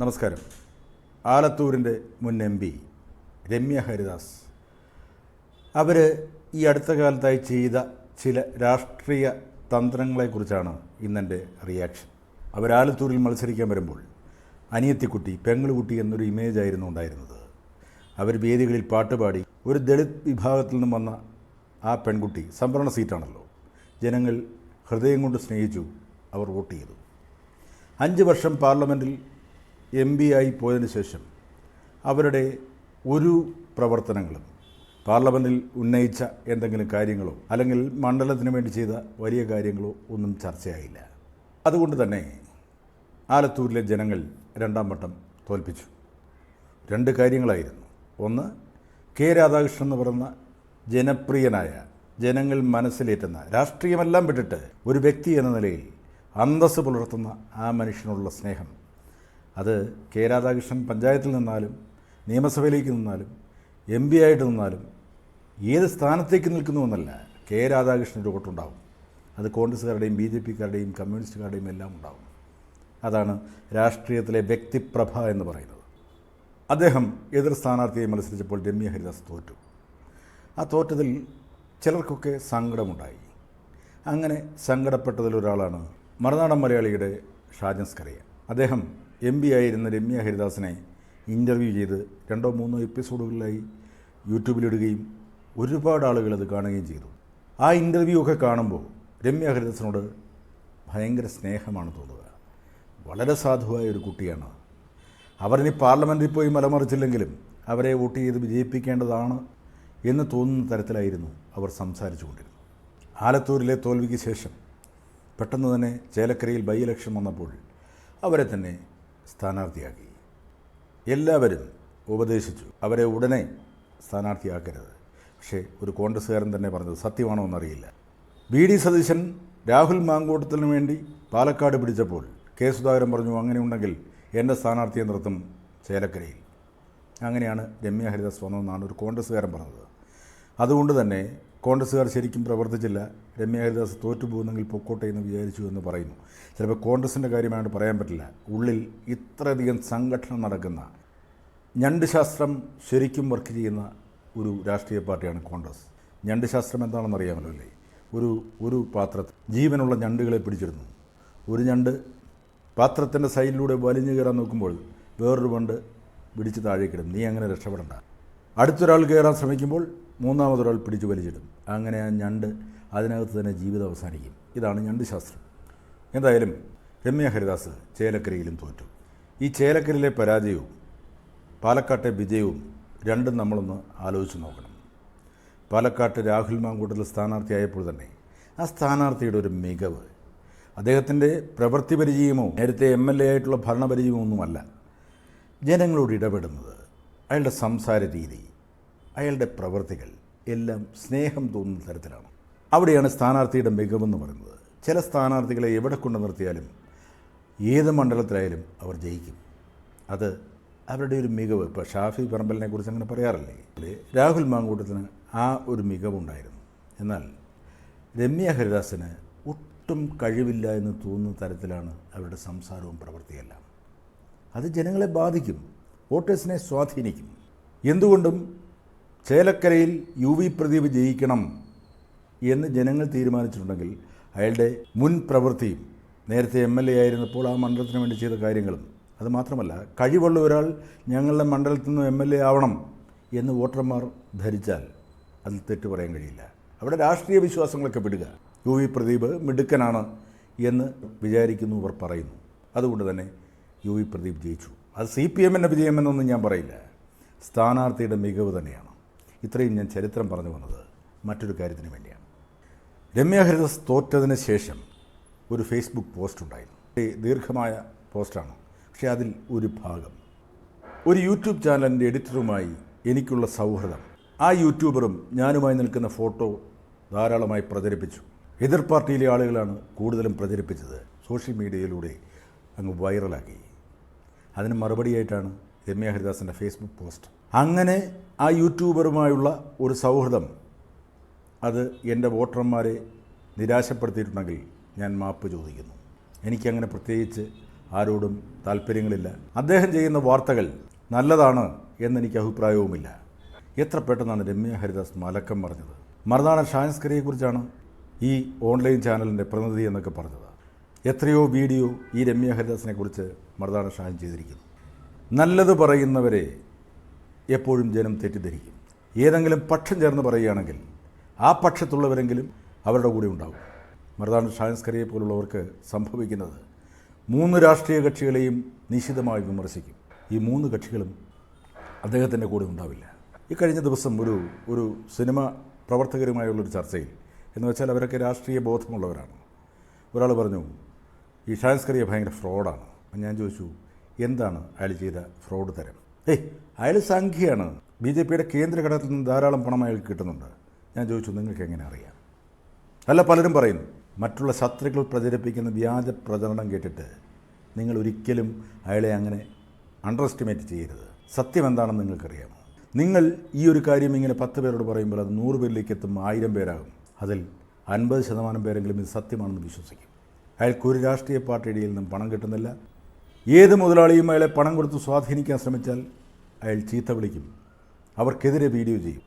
നമസ്കാരം. ആലത്തൂരിന്റെ മുൻ എം പി രമ്യ ഹരിദാസ്. അവർ ഈ അടുത്ത കാലത്തായി ചെയ്ത ചില രാഷ്ട്രീയ തന്ത്രങ്ങളെക്കുറിച്ചാണ് ഇന്നെന്റെ റിയാക്ഷൻ അവർ ആലത്തൂരിൽ മത്സരിക്കാൻ വരുമ്പോൾ അനിയത്തിക്കുട്ടി പെങ്ങളുകുട്ടി എന്നൊരു ഇമേജ് ആയിരുന്നു ഉണ്ടായിരുന്നത്. അവർ വേദികളിൽ പാട്ടുപാടി ഒരു ദളിത് വിഭാഗത്തിൽ നിന്നും വന്ന ആ പെൺകുട്ടി സംവരണ സീറ്റാണല്ലോ. ജനങ്ങൾ ഹൃദയം കൊണ്ട് സ്നേഹിച്ചു അവർ വോട്ട് ചെയ്തു. അഞ്ച് വർഷം പാർലമെന്റിൽ എം പി ആയി പോയതിനു ശേഷം അവരുടെ ഒരു പ്രവർത്തനങ്ങളും പാർലമെന്റിൽ ഉന്നയിച്ച എന്തെങ്കിലും കാര്യങ്ങളോ അല്ലെങ്കിൽ മണ്ഡലത്തിന് വേണ്ടി ചെയ്ത വലിയ കാര്യങ്ങളോ ഒന്നും ചർച്ചയായില്ല. അതുകൊണ്ട് തന്നെ ആലത്തൂരിലെ ജനങ്ങൾ രണ്ടാം വട്ടം തോൽപ്പിച്ചു. രണ്ട് കാര്യങ്ങളായിരുന്നു. ഒന്ന് കെ രാധാകൃഷ്ണൻ എന്ന് പറയുന്ന ജനപ്രിയനായ ജനങ്ങൾ മനസ്സിലേറ്റുന്ന രാഷ്ട്രീയമെല്ലാം വിട്ടിട്ട് ഒരു വ്യക്തി എന്ന നിലയിൽ അന്തസ്സ് പുലർത്തുന്ന ആ മനുഷ്യനുള്ള സ്നേഹം അത് കെ രാധാകൃഷ്ണൻ പഞ്ചായത്തിൽ നിന്നാലും നിയമസഭയിലേക്ക് നിന്നാലും എം പി ആയിട്ട് നിന്നാലും ഏത് സ്ഥാനത്തേക്ക് നിൽക്കുന്നുവെന്നല്ല കെ രാധാകൃഷ്ണന്റെ വോട്ടുണ്ടാവും. അത് കോൺഗ്രസ്സുകാരുടെയും ബി ജെ പിക്കാരുടെയും കമ്മ്യൂണിസ്റ്റുകാരുടെയും എല്ലാം ഉണ്ടാവും. അതാണ് രാഷ്ട്രീയത്തിലെ വ്യക്തിപ്രഭ എന്ന് പറയുന്നത്. അദ്ദേഹം എതിർ സ്ഥാനാർത്ഥിയെ മത്സരിച്ചപ്പോൾ രമ്യ ഹരിദാസ് തോറ്റു. ആ തോറ്റതിൽ ചിലർക്കൊക്കെ സങ്കടമുണ്ടായി. അങ്ങനെ സങ്കടപ്പെട്ടതിലൊരാളാണ് മറുനാടൻ മലയാളിയുടെ ഷാജൻസ് സ്കറിയ അദ്ദേഹം എം പി ആയിരുന്ന രമ്യ ഹരിദാസിനെ ഇന്റർവ്യൂ ചെയ്ത് രണ്ടോ മൂന്നോ എപ്പിസോഡുകളിലായി യൂട്യൂബിലിടുകയും ഒരുപാട് ആളുകൾ അത് കാണുകയും ചെയ്തു. ആ ഇന്റർവ്യൂ ഒക്കെ കാണുമ്പോൾ രമ്യ ഹരിദാസിനോട് ഭയങ്കര സ്നേഹമാണ് തോന്നുക. വളരെ സാധുവായ ഒരു കുട്ടിയാണ്. അവരിനി പാർലമെന്റിൽ പോയി മലമറിച്ചില്ലെങ്കിലും അവരെ വോട്ട് ചെയ്ത് വിജയിപ്പിക്കേണ്ടതാണ് എന്ന് തോന്നുന്ന തരത്തിലായിരുന്നു അവർ സംസാരിച്ചു കൊണ്ടിരുന്നത്. ആലത്തൂരിലെ തോൽവിക്ക് ശേഷം പെട്ടെന്ന് തന്നെ ചേലക്കരയിൽ ബൈ ഇലക്ഷൻ വന്നപ്പോൾ അവരെ തന്നെ സ്ഥാനാർത്ഥിയാക്കി. എല്ലാവരും ഉപദേശിച്ചു. അവരെ ഉടനെ സ്ഥാനാർത്ഥിയാക്കരുത്. പക്ഷേ ഒരു കോൺഗ്രസ്സുകാരൻ തന്നെ പറഞ്ഞത് സത്യമാണോ എന്നറിയില്ല. B D. സതീശൻ രാഹുൽ മാങ്കൂട്ടത്തിന് വേണ്ടി പാലക്കാട് പിടിച്ചപ്പോൾ കെ. സുധാകരൻ പറഞ്ഞു അങ്ങനെയുണ്ടെങ്കിൽ എന്റെ സ്ഥാനാർത്ഥിയെ നിർത്തും ചേലക്കരയിൽ. അങ്ങനെയാണ് രമ്യ ഹരിദാസ് വന്നതെന്നാണ് ഒരു കോൺഗ്രസ്സുകാരൻ പറഞ്ഞത്. അതുകൊണ്ട് തന്നെ കോൺഗ്രസ്സുകാർ ശരിക്കും പ്രവർത്തിച്ചില്ല. രമ്യ ഹരിദാസ് തോറ്റുപോകുന്നെങ്കിൽ പൊക്കോട്ടെ എന്ന് വിചാരിച്ചു എന്ന് പറയുന്നു. ചിലപ്പോൾ കോൺഗ്രസിന്റെ കാര്യമായിട്ട് പറയാൻ പറ്റില്ല. ഉള്ളിൽ ഇത്രയധികം സംഘടന നടക്കുന്ന ഞണ്ട് ശാസ്ത്രം ശരിക്കും വർക്ക് ചെയ്യുന്ന ഒരു രാഷ്ട്രീയ പാർട്ടിയാണ് കോൺഗ്രസ്. ഞണ്ട് ശാസ്ത്രം എന്താണെന്ന് അറിയാമല്ലോ അല്ലേ? ഒരു ഒരു പാത്രത്തിൽ ജീവനുള്ള ഞണ്ടുകളെ പിടിച്ചിരുന്നു ഒരു ഞണ്ട് പാത്രത്തിന്റെ സൈഡിലൂടെ വലിഞ്ഞു കയറാൻ നോക്കുമ്പോൾ വേറൊരു പണ്ട് പിടിച്ച് താഴേക്കിടും. നീ അങ്ങനെ രക്ഷപ്പെടണ്ട. അടുത്തൊരാൾ കയറാൻ ശ്രമിക്കുമ്പോൾ മൂന്നാമതൊരാൾ പിടിച്ചു വലിച്ചിടും. അങ്ങനെ ആ ഞണ്ട് അതിനകത്ത് തന്നെ ജീവിതം അവസാനിക്കും. ഇതാണ് ഞണ്ട് ശാസ്ത്രം. എന്തായാലും രമ്യ ഹരിദാസ് ചേലക്കരയിലും തോറ്റു. ഈ ചേലക്കരയിലെ പരാജയവും പാലക്കാട്ടെ വിജയവും രണ്ടും നമ്മളൊന്ന് ആലോചിച്ച് നോക്കണം. പാലക്കാട്ട് രാഹുൽ മാങ്കൂട്ടത്തിൽ സ്ഥാനാർത്ഥിയായപ്പോൾ തന്നെ ആ സ്ഥാനാർത്ഥിയുടെ ഒരു മികവ് അദ്ദേഹത്തിന്റെ പ്രവൃത്തി പരിചയമോ നേരത്തെ എം എൽ എ ആയിട്ടുള്ള ഭരണപരിചയമോ ഒന്നുമല്ല. ജനങ്ങളോട് ഇടപെടുന്നത് അയാളുടെ സംസാര രീതി അയാളുടെ പ്രവൃത്തികൾ എല്ലാം സ്നേഹം തോന്നുന്ന തരത്തിലാണ്. അവിടെയാണ് സ്ഥാനാർത്ഥിയുടെ മികവെന്ന് പറയുന്നത്. ചില സ്ഥാനാർത്ഥികളെ എവിടെ കൊണ്ടു നിർത്തിയാലും ഏത് മണ്ഡലത്തിലായാലും അവർ ജയിക്കും. അത് അവരുടെ ഒരു മികവ്. ഇപ്പോൾ ഷാഫി പറമ്പലിനെ കുറിച്ച് അങ്ങനെ പറയാറില്ലേ? രാഹുൽ മാങ്കൂട്ടത്തിന് ആ ഒരു മികവുണ്ടായിരുന്നു എന്നാൽ രമ്യ ഹരിദാസിന് ഒട്ടും കഴിവില്ല എന്ന് തോന്നുന്ന തരത്തിലാണ് അവരുടെ സംസാരവും പ്രവൃത്തിയെല്ലാം. അത് ജനങ്ങളെ ബാധിക്കും. വോട്ടേഴ്സിനെ സ്വാധീനിക്കും. എന്തുകൊണ്ടും ചേലക്കരയിൽ യു വി പ്രദീപ് ജയിക്കണം എന്ന് ജനങ്ങൾ തീരുമാനിച്ചിട്ടുണ്ടെങ്കിൽ അയാളുടെ മുൻ പ്രവൃത്തിയും നേരത്തെ എം എൽ എ ആയിരുന്നപ്പോൾ ആ മണ്ഡലത്തിന് വേണ്ടി ചെയ്ത കാര്യങ്ങളും അതുമാത്രമല്ല കഴിവുള്ള ഒരാൾ ഞങ്ങളുടെ മണ്ഡലത്തിൽ നിന്ന് എം എൽ എ ആവണം എന്ന് വോട്ടർമാർ ധരിച്ചാൽ അതിൽ തെറ്റ് പറയാൻ കഴിയില്ല. അവിടെ രാഷ്ട്രീയ വിശ്വാസങ്ങളൊക്കെ വിടുക യു വി പ്രദീപ് മിടുക്കനാണ് എന്ന് വിചാരിക്കുന്നവർ പറയുന്നു. അതുകൊണ്ട് തന്നെ യു വി പ്രദീപ് ജയിച്ചു. അത് സി പി എമ്മിന്റെ വിജയമെന്നൊന്നും ഞാൻ പറയില്ല. സ്ഥാനാർത്ഥിയുടെ മികവ് തന്നെയാണ്. ഇത്രയും ഞാൻ ചരിത്രം പറഞ്ഞു വന്നത് മറ്റൊരു കാര്യത്തിന് വേണ്ടിയാണ്. രമ്യ തോറ്റതിന് ശേഷം ഒരു ഫേസ്ബുക്ക് പോസ്റ്റ് ഉണ്ടായിരുന്നു. ദീർഘമായ പോസ്റ്റാണ്. പക്ഷേ അതിൽ ഒരു ഭാഗം. ഒരു യൂട്യൂബ് ചാനലിന്റെ എഡിറ്ററുമായി എനിക്കുള്ള സൗഹൃദം. ആ യൂട്യൂബറും ഞാനുമായി നിൽക്കുന്ന ഫോട്ടോ ധാരാളമായി പ്രചരിപ്പിച്ചു. എതിർ പാർട്ടിയിലെ ആളുകളാണ് കൂടുതലും പ്രചരിപ്പിച്ചത്. സോഷ്യൽ മീഡിയയിലൂടെ അങ്ങ് വൈറലാക്കി. അതിന് മറുപടിയായിട്ടാണ് രമ്യ ഹരിദാസിന്റെ ഫേസ്ബുക്ക് പോസ്റ്റ്. അങ്ങനെ ആ യൂട്യൂബറുമായുള്ള ഒരു സൗഹൃദം അത് എന്റെ വോട്ടർമാരെ നിരാശപ്പെടുത്തിയിട്ടുണ്ടെങ്കിൽ ഞാൻ മാപ്പ് ചോദിക്കുന്നു. എനിക്കങ്ങനെ പ്രത്യേകിച്ച് ആരോടും താല്പര്യങ്ങളില്ല. അദ്ദേഹം ചെയ്യുന്ന വാർത്തകൾ നല്ലതാണ് എന്നെനിക്ക് അഭിപ്രായവുമില്ല. എത്ര പെട്ടെന്നാണ് രമ്യ ഹരിദാസ് മലക്കം പറഞ്ഞത് മറുനാടൻ ഷാൻസ്കറിയെക്കുറിച്ചാണ് ഈ ഓൺലൈൻ ചാനലിന്റെ പ്രതിനിധി എന്നൊക്കെ പറഞ്ഞത്. എത്രയോ വീഡിയോ ഈ രമ്യ ഹരിദാസിനെ കുറിച്ച് മർദാന ഷാഹിൻ ചെയ്തിരിക്കുന്നു. നല്ലത് പറയുന്നവരെ എപ്പോഴും ജനം തെറ്റിദ്ധരിക്കും. ഏതെങ്കിലും പക്ഷം ചേർന്ന് പറയുകയാണെങ്കിൽ ആ പക്ഷത്തുള്ളവരെങ്കിലും അവരുടെ കൂടെ ഉണ്ടാവും. മർദാന ഷാൻസ്കറിയെ പോലുള്ളവർക്ക് സംഭവിക്കുന്നത് മൂന്ന് രാഷ്ട്രീയ കക്ഷികളെയും നിശിതമായി വിമർശിക്കും. ഈ മൂന്ന് കക്ഷികളും അദ്ദേഹത്തിന്റെ കൂടെ ഉണ്ടാവില്ല. ഈ കഴിഞ്ഞ ദിവസം ഒരു ഒരു സിനിമ പ്രവർത്തകരുമായുള്ളൊരു ചർച്ചയിൽ എന്ന് വെച്ചാൽ അവരൊക്കെ രാഷ്ട്രീയ ബോധമുള്ളവരാണ്. ഒരാൾ പറഞ്ഞു ഈ ഷാൻസ്കറിയ ഭയങ്കര ഫ്രോഡാണ്. അപ്പം ഞാൻ ചോദിച്ചു എന്താണ് അയാൾ ചെയ്ത ഫ്രോഡ് തരം? ഏയ് അയാൾ സംഖ്യയാണ്. ബി ജെ പിയുടെ കേന്ദ്ര ഘടകത്തിൽ നിന്ന് ധാരാളം പണം അയാൾക്ക് കിട്ടുന്നുണ്ട്. ഞാൻ ചോദിച്ചു നിങ്ങൾക്ക് എങ്ങനെ അറിയാം? അല്ല പലരും പറയുന്നു മറ്റുള്ള ശത്രുക്കൾ പ്രചരിപ്പിക്കുന്ന വ്യാജ പ്രചരണം കേട്ടിട്ട് നിങ്ങൾ ഒരിക്കലും അയാളെ അങ്ങനെ അണ്ടർ എസ്റ്റിമേറ്റ് ചെയ്യരുത്. സത്യം എന്താണെന്ന് നിങ്ങൾക്കറിയാമോ? നിങ്ങൾ ഈ ഒരു കാര്യം ഇങ്ങനെ പത്ത് പേരോട് പറയുമ്പോൾ അത് നൂറ് പേരിലേക്ക് എത്തും ആയിരം പേരാകും. അതിൽ അൻപത് ശതമാനം പേരെങ്കിലും ഇത് സത്യമാണെന്ന് വിശ്വസിക്കും. അയാൾക്ക് ഒരു രാഷ്ട്രീയ പാർട്ടിയുടെ നിന്നും പണം കിട്ടുന്നില്ല. ഏത് മുതലാളിയും അയാളെ പണം കൊടുത്ത് സ്വാധീനിക്കാൻ ശ്രമിച്ചാൽ അയാൾ ചീത്ത വിളിക്കും. അവർക്കെതിരെ വീഡിയോ ചെയ്യും.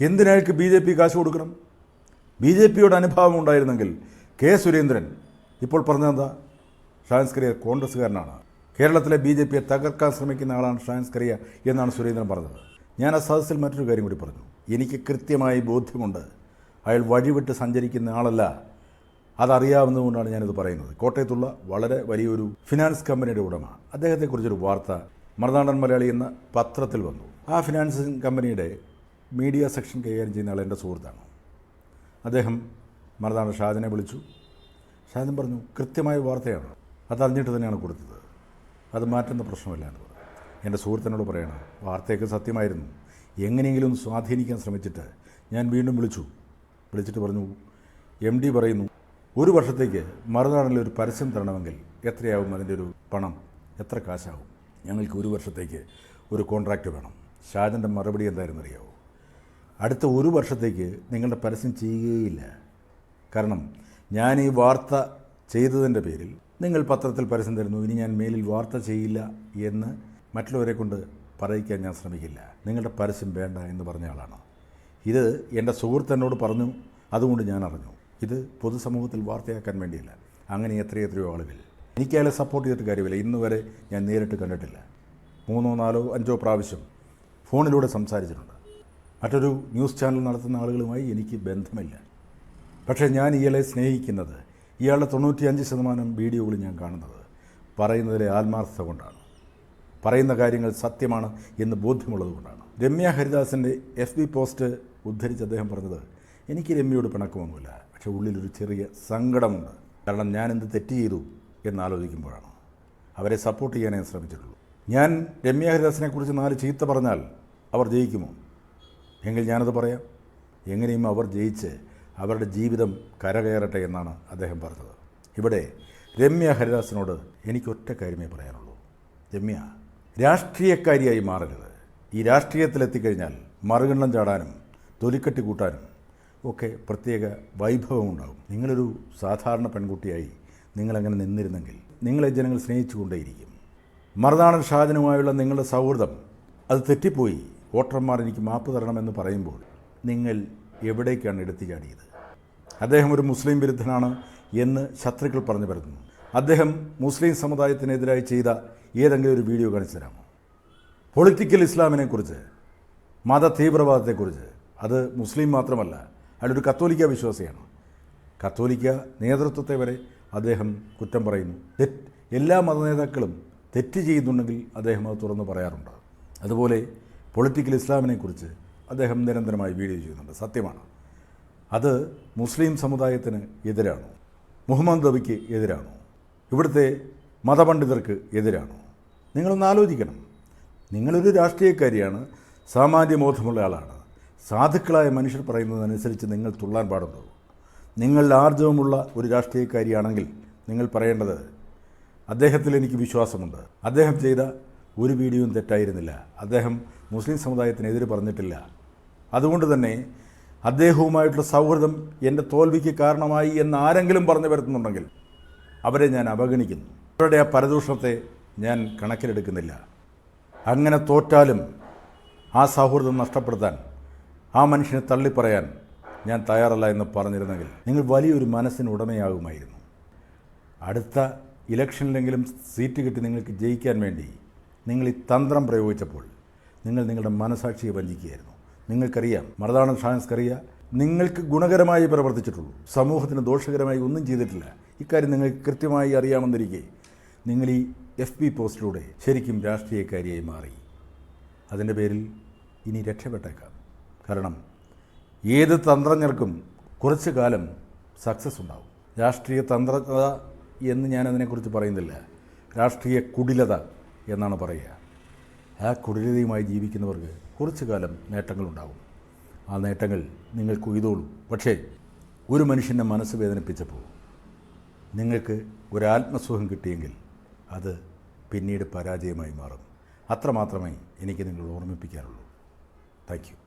എന്തിനയാൾക്ക് ബി ജെ പി കാശ് കൊടുക്കണം? ബി ജെ പിയോട് അനുഭാവം ഉണ്ടായിരുന്നെങ്കിൽ കെ സുരേന്ദ്രൻ. ഇപ്പോൾ പറഞ്ഞെന്താ ഷാൻസ്കറിയ കോൺഗ്രസ്സുകാരനാണ്. കേരളത്തിലെ ബി ജെ പിയെ തകർക്കാൻ ശ്രമിക്കുന്ന ആളാണ് ഷാൻസ്കറിയ എന്നാണ് സുരേന്ദ്രൻ പറഞ്ഞത്. ഞാൻ ആ സദസ്സിൽ മറ്റൊരു കാര്യം കൂടി പറഞ്ഞു. എനിക്ക് കൃത്യമായി ബോധ്യമുണ്ട്. അയാൾ വഴിവിട്ട് സഞ്ചരിക്കുന്ന ആളല്ല. അതറിയാവുന്നതുകൊണ്ടാണ് ഞാനിത് പറയുന്നത്. കോട്ടയത്തുള്ള വളരെ വലിയൊരു ഫിനാൻസ് കമ്പനിയുടെ ഉടമ. അദ്ദേഹത്തെക്കുറിച്ചൊരു വാർത്ത മറുനാടൻ മലയാളി എന്ന പത്രത്തിൽ വന്നു. ആ ഫിനാൻസിങ് കമ്പനിയുടെ മീഡിയ സെക്ഷൻ കൈകാര്യം ചെയ്യുന്ന ആൾ എന്റെ സുഹൃത്താണ്. അദ്ദേഹം മറുനാടൻ ഷാജനെ വിളിച്ചു. ഷാജൻ പറഞ്ഞു കൃത്യമായ വാർത്തയാണ്. അതറിഞ്ഞിട്ട് തന്നെയാണ് കൊടുത്തത്. അത് മാറ്റുന്ന പ്രശ്നമില്ല എന്ന് പറഞ്ഞു. എന്റെ സുഹൃത്തിനോട് പറയണം വാർത്തയൊക്കെ സത്യമായിരുന്നു. എങ്ങനെയെങ്കിലും സ്വാധീനിക്കാൻ ശ്രമിച്ചിട്ട് ഞാൻ വീണ്ടും വിളിച്ചു. വിളിച്ചിട്ട് പറഞ്ഞു എം ഡി പറയുന്നു ഒരു വർഷത്തേക്ക് മറുനാടിൽ ഒരു പരസ്യം തരണമെങ്കിൽ എത്രയാവും അതിന്റെ ഒരു പണം? എത്ര കാശാവും? ഞങ്ങൾക്ക് ഒരു വർഷത്തേക്ക് ഒരു കോൺട്രാക്റ്റ് വേണം. ഷാജന്റെ മറുപടി എന്തായിരുന്നു അറിയാവോ അടുത്ത ഒരു വർഷത്തേക്ക് നിങ്ങളുടെ പരസ്യം ചെയ്യുകയില്ല. കാരണം ഞാൻ ഈ വാർത്ത ചെയ്തതിന്റെ പേരിൽ നിങ്ങൾ പത്രത്തിൽ പരസ്യം തരുന്നു. ഇനി ഞാൻ മേലിൽ വാർത്ത ചെയ്യില്ല എന്ന് മറ്റുള്ളവരെ കൊണ്ട് പറയിക്കാൻ ഞാൻ ശ്രമിക്കില്ല. നിങ്ങളുടെ പരസ്യം വേണ്ട എന്ന് പറഞ്ഞ ആളാണ്. ഇത് എന്റെ സുഹൃത്ത് പറഞ്ഞു. അതുകൊണ്ട് ഞാൻ അറിഞ്ഞു. ഇത് പൊതുസമൂഹത്തിൽ വാർത്തയാക്കാൻ വേണ്ടിയല്ല. അങ്ങനെ എത്രയോ എത്രയോ ആളുകൾ. എനിക്ക് അയാളെ സപ്പോർട്ട് ചെയ്തിട്ട് കാര്യമില്ല. ഇന്ന് വരെ ഞാൻ നേരിട്ട് കണ്ടിട്ടില്ല. മൂന്നോ നാലോ അഞ്ചോ പ്രാവശ്യം ഫോണിലൂടെ സംസാരിച്ചിട്ടുണ്ട്. മറ്റൊരു ന്യൂസ് ചാനൽ നടത്തുന്ന ആളുകളുമായി എനിക്ക് ബന്ധമില്ല. പക്ഷേ ഞാൻ ഇയാളെ സ്നേഹിക്കുന്നത് ഇയാളുടെ തൊണ്ണൂറ്റിയഞ്ച് ശതമാനം വീഡിയോകൾ ഞാൻ കാണുന്നത് പറയുന്നതിലെ ആത്മാർത്ഥത കൊണ്ടാണ്. പറയുന്ന കാര്യങ്ങൾ സത്യമാണ് എന്ന് ബോധ്യമുള്ളത് കൊണ്ടാണ്. രമ്യ ഹരിദാസിന്റെ എഫ് ബി പോസ്റ്റ് ഉദ്ധരിച്ച് അദ്ദേഹം പറഞ്ഞത് എനിക്ക് രമ്യയോട് പിണക്കമൊന്നുമില്ല. പക്ഷേ ഉള്ളിലൊരു ചെറിയ സങ്കടമുണ്ട്. കാരണം ഞാൻ എന്ത് തെറ്റ് ചെയ്തു എന്നാലോചിക്കുമ്പോഴാണ് അവരെ സപ്പോർട്ട് ചെയ്യാനേ ശ്രമിച്ചിട്ടുള്ളൂ. ഞാൻ രമ്യ ഹരിദാസിനെക്കുറിച്ച് നാല് ചീത്ത പറഞ്ഞാൽ അവർ ജയിക്കുമോ? എങ്കിൽ ഞാനത് പറയാം. എങ്ങനെയും അവർ ജയിച്ച് അവരുടെ ജീവിതം കരകയറട്ടെ എന്നാണ് അദ്ദേഹം പറഞ്ഞത്. ഇവിടെ രമ്യ ഹരിദാസിനോട് എനിക്കൊറ്റ കാര്യമേ പറയാനുള്ളൂ. രമ്യ രാഷ്ട്രീയക്കാരിയായി മാറരുത്. ഈ രാഷ്ട്രീയത്തിലെത്തിക്കഴിഞ്ഞാൽ മറുകണ്ണം ചാടാനും തൊലിക്കെട്ടി കൂട്ടാനും ഒക്കെ പ്രത്യേക വൈഭവം വൈഭവമുണ്ടാകും. നിങ്ങളൊരു സാധാരണ പെൺകുട്ടിയായി നിങ്ങളങ്ങനെ നിന്നിരുന്നെങ്കിൽ നിങ്ങളെ ജനങ്ങൾ സ്നേഹിച്ചുകൊണ്ടേയിരിക്കും. മറുനാടൻ ഷാജനുമായുള്ള നിങ്ങളുടെ സൗഹൃദം അത് തെറ്റിപ്പോയി. വോട്ടർമാർ എനിക്ക് മാപ്പ് തരണമെന്ന് പറയുമ്പോൾ നിങ്ങൾ എവിടേക്കാണ് എടുത്തു ചാടിയത്? അദ്ദേഹം ഒരു മുസ്ലിം വിരുദ്ധനാണ് എന്ന് ശത്രുക്കൾ പറഞ്ഞു വരുന്നു അദ്ദേഹം മുസ്ലിം സമുദായത്തിനെതിരായി ചെയ്ത ഏതെങ്കിലും ഒരു വീഡിയോ കാണിച്ചു തരാമോ? പൊളിറ്റിക്കൽ ഇസ്ലാമിനെക്കുറിച്ച് മത തീവ്രവാദത്തെക്കുറിച്ച് അത് മുസ്ലിം മാത്രമല്ല അയാളൊരു കത്തോലിക്ക വിശ്വാസിയാണ്. കത്തോലിക്ക നേതൃത്വത്തെ വരെ അദ്ദേഹം കുറ്റം പറയുന്നു. തെറ്റ് എല്ലാ മതനേതാക്കളും തെറ്റ് ചെയ്യുന്നുണ്ടെങ്കിൽ അദ്ദേഹം അത് തുറന്ന് പറയാറുണ്ട്. അതുപോലെ പൊളിറ്റിക്കൽ ഇസ്ലാമിനെക്കുറിച്ച് അദ്ദേഹം നിരന്തരമായി വീഡിയോ ചെയ്യുന്നുണ്ട്. സത്യമാണ്. അത് മുസ്ലിം സമുദായത്തിന് എതിരാണോ? മുഹമ്മദ് നബിക്ക് എതിരാണോ? ഇവിടുത്തെ മതപണ്ഡിതർക്ക് എതിരാണോ? നിങ്ങളൊന്ന് ആലോചിക്കണം. നിങ്ങളൊരു രാഷ്ട്രീയക്കാരിയാണ് സാമാന്യബോധമുള്ള ആളാണ്. സാധുക്കളായ മനുഷ്യർ പറയുന്നതനുസരിച്ച് നിങ്ങൾ തുള്ളാൻ പാടുള്ളൂ നിങ്ങൾ ആർജവമുള്ള ഒരു രാഷ്ട്രീയക്കാരിയാണെങ്കിൽ നിങ്ങൾ പറയേണ്ടത് അദ്ദേഹത്തിൽ എനിക്ക് വിശ്വാസമുണ്ട്. അദ്ദേഹം ചെയ്ത ഒരു വീഡിയോയും തെറ്റായിരുന്നില്ല. അദ്ദേഹം മുസ്ലിം സമുദായത്തിനെതിരെ പറഞ്ഞിട്ടില്ല. അതുകൊണ്ട് തന്നെ അദ്ദേഹവുമായിട്ടുള്ള സൗഹൃദം എന്റെ തോൽവിക്ക് കാരണമായി എന്ന് ആരെങ്കിലും പറഞ്ഞു വരുത്തുന്നുണ്ടെങ്കിൽ അവരെ ഞാൻ അവഗണിക്കുന്നു. അവരുടെ ആ പരദൂഷണത്തെ ഞാൻ കണക്കിലെടുക്കുന്നില്ല. അങ്ങനെ തോറ്റാലും ആ സൗഹൃദം നഷ്ടപ്പെടുത്താൻ ആ മനുഷ്യനെ തള്ളിപ്പറയാൻ ഞാൻ തയ്യാറല്ല എന്ന് പറഞ്ഞിരുന്നെങ്കിൽ നിങ്ങൾ വലിയൊരു മനസ്സിന് ഉടമയാകുമായിരുന്നു. അടുത്ത ഇലക്ഷനിലെങ്കിലും സീറ്റ് കിട്ടി നിങ്ങൾക്ക് ജയിക്കാൻ വേണ്ടി നിങ്ങൾ ഈ തന്ത്രം പ്രയോഗിച്ചപ്പോൾ നിങ്ങൾ നിങ്ങളുടെ മനസാക്ഷിയെ വഞ്ചിക്കുകയായിരുന്നു. നിങ്ങൾക്കറിയാം മറുതാണൻ ഷാൻസ്കറിയ നിങ്ങൾക്ക് ഗുണകരമായി പ്രവർത്തിച്ചിട്ടുള്ളൂ. സമൂഹത്തിന് ദോഷകരമായി ഒന്നും ചെയ്തിട്ടില്ല. ഇക്കാര്യം നിങ്ങൾക്ക് കൃത്യമായി അറിയാമെന്നിരിക്കെ നിങ്ങൾ ഈ എഫ് ബി പോസ്റ്റിലൂടെ ശരിക്കും രാഷ്ട്രീയക്കാരിയായി മാറി. അതിന്റെ പേരിൽ ഇനി രക്ഷപ്പെട്ടേക്കാം. കാരണം ഏത് തന്ത്രജ്ഞർക്കും കുറച്ച് കാലം സക്സസ് ഉണ്ടാവും. രാഷ്ട്രീയ തന്ത്രജ്ഞത എന്ന് ഞാൻ അതിനെക്കുറിച്ച് പറയുന്നില്ല. രാഷ്ട്രീയ കുടിലത എന്നാണ് പറയുക. ആ കുടിലതയുമായി ജീവിക്കുന്നവർക്ക് കുറച്ച് കാലം നേട്ടങ്ങളുണ്ടാവും ആ നേട്ടങ്ങൾ നിങ്ങൾ കൊയ്തോളൂ പക്ഷേ ഒരു മനുഷ്യന്റെ മനസ്സ് വേദനിപ്പിച്ചപ്പോൾ നിങ്ങൾക്ക് ഒരാത്മസുഖം കിട്ടിയെങ്കിൽ അത് പിന്നീട് പരാജയമായി മാറും. അത്രമാത്രമേ എനിക്ക് നിങ്ങൾ ഓർമ്മിപ്പിക്കാനുള്ളൂ. താങ്ക്